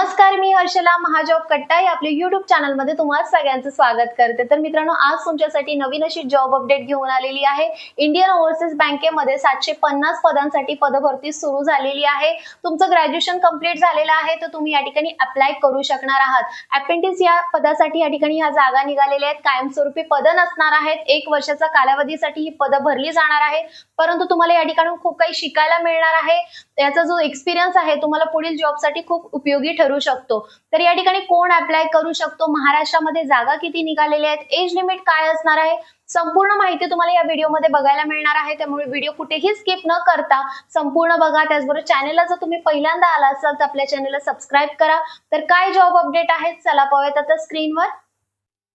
नमस्कार मी हर्षला महाजॉब कट्टा. या आपल्या युट्यूब चॅनलमध्ये तुम्हाला सगळ्यांचं स्वागत करते. तर मित्रांनो आज तुमच्यासाठी नवीन अशी जॉब अपडेट घेऊन आलेली आहे. इंडियन ओव्हरसीज बँकेमध्ये सातशे पन्नास पदांसाठी पदभरती सुरू झालेली आहे. तुमचं ग्रॅज्युएशन कंप्लीट झालेलं आहे तर तुम्ही या ठिकाणी अप्लाय करू शकणार आहात. अपेंडिक्स या पदासाठी या ठिकाणी ह्या जागा निघालेल्या आहेत. कायमस्वरूपी पदं नसणार आहेत. एक वर्षाचा कालावधीसाठी ही पदं भरली जाणार आहे परंतु तुम्हाला या ठिकाणी खूप काही शिकायला मिळणार आहे. याचा जो एक्सपिरियन्स आहे तुम्हाला पुढील जॉबसाठी खूप उपयोगी ठरू शकतो. तर या ठिकाणी कोण अप्लाय करू शकतो? महाराष्ट्रामध्ये जागा किती निघालेल्या आहेत? एज लिमिट काय असणार आहे? संपूर्ण माहिती तुम्हाला या व्हिडिओमध्ये बघायला मिळणार आहे. त्यामुळे व्हिडिओ कुठेही स्किप न करता संपूर्ण बघा. त्याचबरोबर चॅनेलला जर तुम्ही पहिल्यांदा आला असाल तर आपल्या चॅनेलला सबस्क्राईब करा. तर काय जॉब अपडेट आहेत? चला पाहूयात आता स्क्रीनवर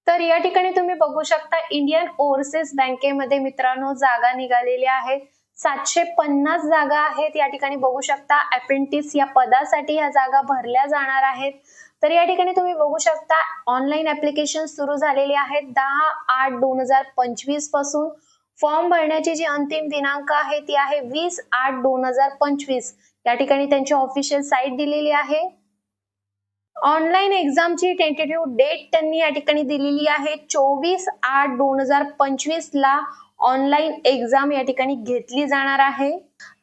तर या ठिकाणी तुम्ही बघू शकता इंडियन ओव्हरसीज बँकेमध्ये मित्रांनो जागा निघालेल्या आहेत सातशे पन्नास जागा आहेत या ठिकाणी. बघू शकता अप्रेंटिस या पदासाठी ह्या जागा भरल्या जाणार आहेत. तर या ठिकाणी तुम्ही बघू शकता ऑनलाईन ऍप्लिकेशन सुरू झालेली आहेत. दहा आठ दोन हजार पंचवीसपासून फॉर्म भरण्याची जी अंतिम दिनांक आहे ती आहे वीस आठ दोन हजार पंचवीस. या ठिकाणी त्यांची ऑफिशियल साईट दिलेली आहे. ऑनलाईन एक्झामची टेंटेटिव्ह डेट त्यांनी या ठिकाणी दिलेली आहे. चोवीस आठ दोन हजार पंचवीस ला ऑनलाईन एक्झाम या ठिकाणी घेतली जाणार आहे.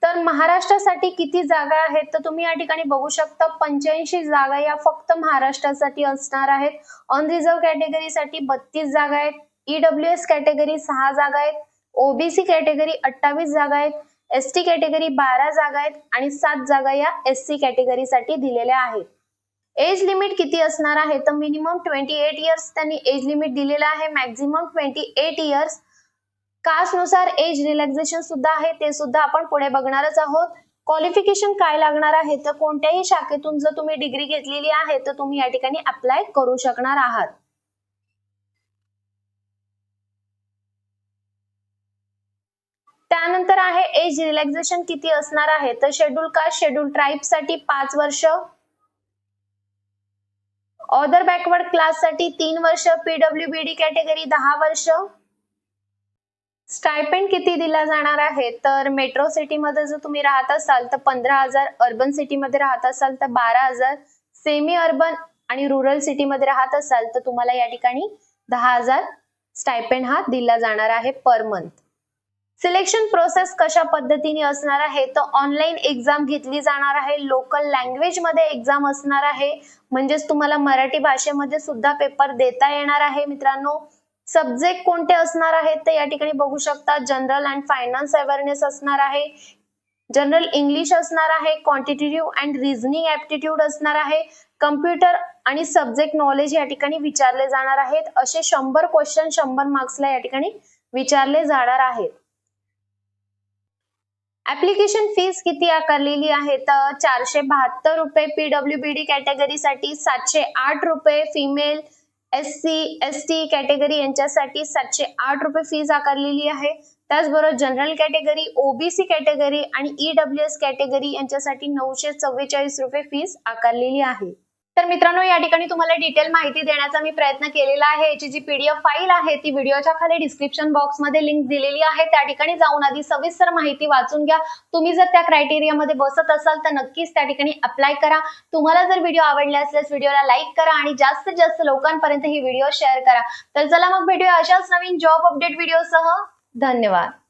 तर महाराष्ट्रासाठी किती जागा आहेत? तर तुम्ही या ठिकाणी बघू शकता पंच्याऐंशी जागा या फक्त महाराष्ट्रासाठी असणार आहेत. अनरिझर्व कॅटेगरीसाठी बत्तीस जागा आहेत. ईडब्ल्यू एस कॅटेगरी सहा जागा आहेत. ओबीसी कॅटेगरी अठ्ठावीस जागा आहेत. एस टी कॅटेगरी बारा जागा आहेत आणि सात जागा या एस सी कॅटेगरीसाठी दिलेल्या आहेत. एज लिमिट किती असणार आहे? तर मिनिमम ट्वेंटी एट इयर्स त्यांनी एज लिमिट दिलेलं आहे. मॅक्झिमम ट्वेंटी एट इयर्स कास्टनुसार एज रिलॅक्झेशन सुद्धा आहे ते सुद्धा आपण पुढे बघणारच आहोत. क्वालिफिकेशन काय लागणार आहे? तर कोणत्याही शाखेतून जर तुम्ही डिग्री घेतलेली आहे तर तुम्ही या ठिकाणी अप्लाय करू शकणार आहात. त्यानंतर आहे एज रिलॅक्झेशन किती असणार आहे? तर शेड्यूल कास्ट शेड्यूल ट्राईबसाठी पाच वर्ष. ऑदर बॅकवर्ड क्लाससाठी तीन वर्ष. पीडब्ल्यू बीडी कॅटेगरी दहा वर्ष. स्टायपेंड किती दिला जाणार आहे? तर मेट्रो सिटीमध्ये जर तुम्ही राहत असाल तर पंधरा हजार. अर्बन सिटीमध्ये राहत असाल तर बारा हजार. सेमी अर्बन आणि रुरल सिटीमध्ये राहत असाल तर तुम्हाला या ठिकाणी दहा हजार स्टायपेंड हा दिला जाणार आहे पर मंथ सिलेक्शन प्रोसेस कशा पद्धतीने असणार आहे? तर ऑनलाईन एक्झाम घेतली जाणार आहे. लोकल लँग्वेजमध्ये एक्झाम असणार आहे. म्हणजेच तुम्हाला मराठी भाषेमध्ये सुद्धा पेपर देता येणार आहे मित्रांनो. सब्जेक्ट कोणते असणार आहेत तर या ठिकाणी बघू शकता. जनरल अँड फायनान्स अवेअरनेस असणार आहे. जनरल इंग्लिश असणार आहे. क्वांटिटेटिव्ह अँड रिझनिंग ऍप्टिट्यूड असणार आहे. कम्प्युटर आणि सब्जेक्ट नॉलेज या ठिकाणी विचारले जाणार आहेत. असे शंभर क्वेश्चन शंभर मार्क्सला या ठिकाणी विचारले जाणार आहेत. ऍप्लिकेशन फीस किती आकारलेली आहे? तर चारशे बहात्तर रुपये पीडब्ल्यू बीडी कॅटेगरीसाठी सातशे आठ रुपये female S C S T category यांच्यासाठी सातशे आठ रुपये फीज आकारलेली आहे. त्याचबरोबर जनरल कॅटेगरी ओबीसी कॅटेगरी आणि ईडब्ल्यू एस कॅटेगरी यांच्यासाठी नऊशे चव्वेचाळीस रुपये फीस आकारलेली आहे. तर मित्रांनो या ठिकाणी तुम्हाला डिटेल माहिती देण्याचा मी प्रयत्न केलेला आहे. याची जी पीडीएफ फाईल आहे ती व्हिडिओच्या खाली डिस्क्रिप्शन बॉक्समध्ये लिंक दिलेली आहे. त्या ठिकाणी जाऊन आधी सविस्तर माहिती वाचून घ्या. तुम्ही जर त्या क्रायटेरियामध्ये बसत असाल तर नक्कीच त्या ठिकाणी अप्लाय करा. तुम्हाला जर व्हिडिओ आवडले असल्यास व्हिडिओला लाईक करा आणि जास्तीत जास्त लोकांपर्यंत ही व्हिडिओ शेअर करा. तर चला मग भेटूया अशाच नवीन जॉब अपडेट व्हिडिओसह धन्यवाद.